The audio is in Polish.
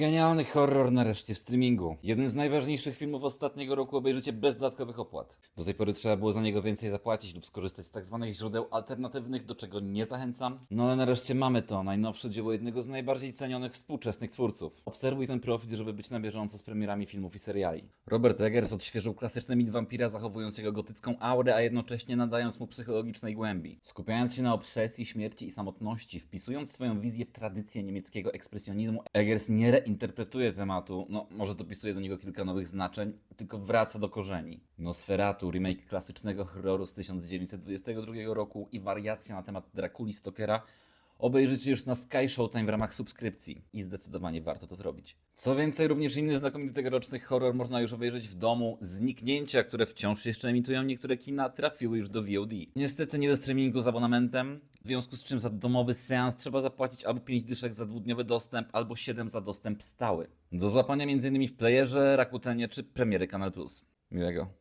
Genialny horror nareszcie w streamingu. Jeden z najważniejszych filmów ostatniego roku obejrzycie bez dodatkowych opłat. Do tej pory trzeba było za niego więcej zapłacić lub skorzystać z tak zwanych źródeł alternatywnych, do czego nie zachęcam. No ale nareszcie mamy to, najnowsze dzieło jednego z najbardziej cenionych współczesnych twórców. Obserwuj ten profil, żeby być na bieżąco z premierami filmów i seriali. Robert Eggers odświeżył klasyczny mit wampira, zachowując jego gotycką aurę, a jednocześnie nadając mu psychologicznej głębi. Skupiając się na obsesji, śmierci i samotności, wpisując swoją wizję w tradycję niemieckiego ekspresjonizmu, Eggers nie reinterpretuje tematu, no może dopisuje do niego kilka nowych znaczeń, tylko wraca do korzeni. Nosferatu, remake klasycznego horroru z 1922 roku i wariacja na temat Drakuli Stokera obejrzycie już na Sky Showtime w ramach subskrypcji i zdecydowanie warto to zrobić. Co więcej, również inny znakomity tegoroczny horror można już obejrzeć w domu. Zniknięcia, które wciąż jeszcze emitują niektóre kina, trafiły już do VOD. Niestety nie do streamingu z abonamentem, w związku z czym za domowy seans trzeba zapłacić albo 5 dyszek za dwudniowy dostęp, albo 7 za dostęp stały. Do złapania m.in. w playerze, Rakutenie czy premiery Kanal Plus. Miłego.